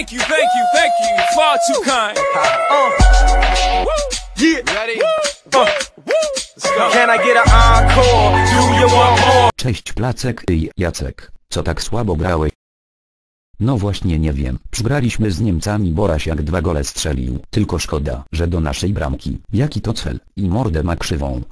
Thank you, thank you, thank you. You're far too kind. Uh. Yeah. Ready? Uh. Can I get an encore? Do you want more? Cześć Placek i Jacek, co tak słabo grałeś? No właśnie nie wiem, przygraliśmy z Niemcami Boraś jak dwa gole strzelił, tylko szkoda, że do naszej bramki, jaki to cel, i mordę ma krzywą.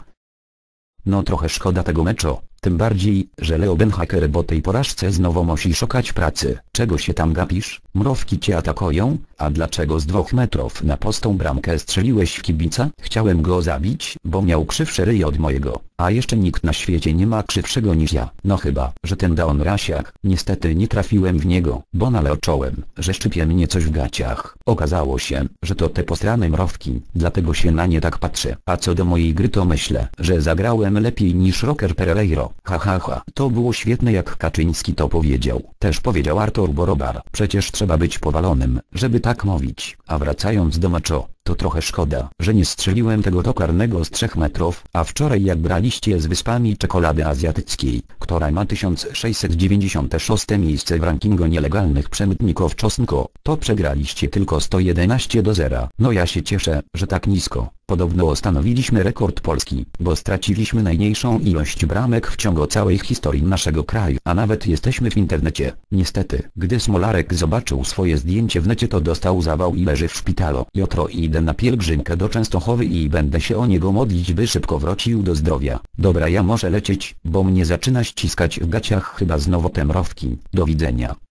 No trochę szkoda tego meczu, tym bardziej, że Leo Benhaker po tej porażce znowu musi szukać pracy. Czego się tam gapisz? Mrówki cię atakują? A dlaczego z dwóch metrów na postą bramkę strzeliłeś w kibica? Chciałem go zabić, bo miał krzywsze ryj od mojego. A jeszcze nikt na świecie nie ma krzywszego niż ja. No chyba, że ten Daon Rasiak. Niestety nie trafiłem w niego, bo naleocząłem, że szczypie mnie coś w gaciach. Okazało się, że to te postrane mrówki, dlatego się na nie tak patrzę. A co do mojej gry to myślę, że zagrałem lepiej niż Rocker Pereiro. Ha ha ha. To było świetne jak Kaczyński to powiedział. Też powiedział Artur Borobar. Przecież trzeba być powalonym, żeby tak mówić. A wracając do meczu, to trochę szkoda, że nie strzeliłem tego do karnego z 3 metrów, a wczoraj jak braliście z Wyspami Czekolady Azjatyckiej, która ma 1696 miejsce w rankingu nielegalnych przemytników czosnku, to przegraliście tylko 111 do 0. No ja się cieszę, że tak nisko. Podobno stanowiliśmy rekord Polski, bo straciliśmy najmniejszą ilość bramek w ciągu całej historii naszego kraju, a nawet jesteśmy w internecie. Niestety, gdy Smolarek zobaczył swoje zdjęcie w necie to dostał zawał i leży w szpitalu. Jutro idę na pielgrzymkę do Częstochowy i będę się o niego modlić by szybko wrócił do zdrowia. Dobra ja muszę lecieć, bo mnie zaczyna ściskać w gaciach chyba znowu te mrówki. Do widzenia.